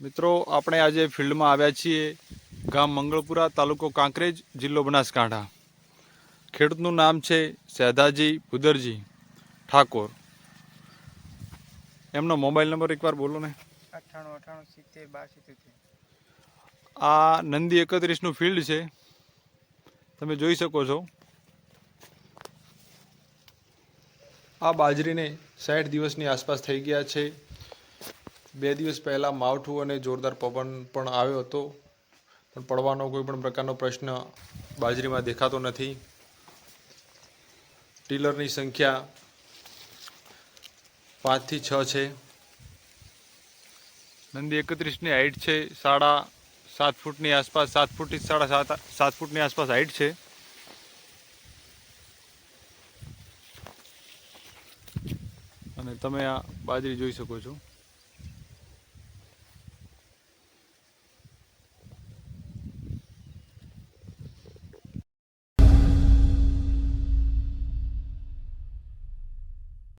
મિત્રો આપણે આજે ફિલ્ડમાં આવ્યા છીએ ગામ મંગળપુરા તાલુકો કાંકરેજ જિલ્લો બનાસકાંઠા. ખેડૂતનું નામ છે સેધાજી ભુદરજી ઠાકોર. એમનો મોબાઈલ નંબર એકવાર બોલો ને. અઠ્ઠાણું અઠ્ઠાણું સિત્તેર. આ નંદી એકત્રીસનું ફિલ્ડ છે. તમે જોઈ શકો છો. આ બાજરીને સાઠ દિવસની આસપાસ થઈ ગયા છે. બે દિવસ પહેલાં માવઠું અને જોરદાર પવન પણ આવ્યો હતો. પણ પડવાનો કોઈ પણ પ્રકારનો પ્રશ્ન બાજરીમાં દેખાતો નથી. ટીલરની સંખ્યા પાંચથી છ છે. નંદી એકત્રીસની હાઇટ છે, સાડા સાત ફૂટની આસપાસ, સાત ફૂટથી સાડા સાત સાત ફૂટની આસપાસ હાઈટ છે. અને તમે આ બાજરી જોઈ શકો છો.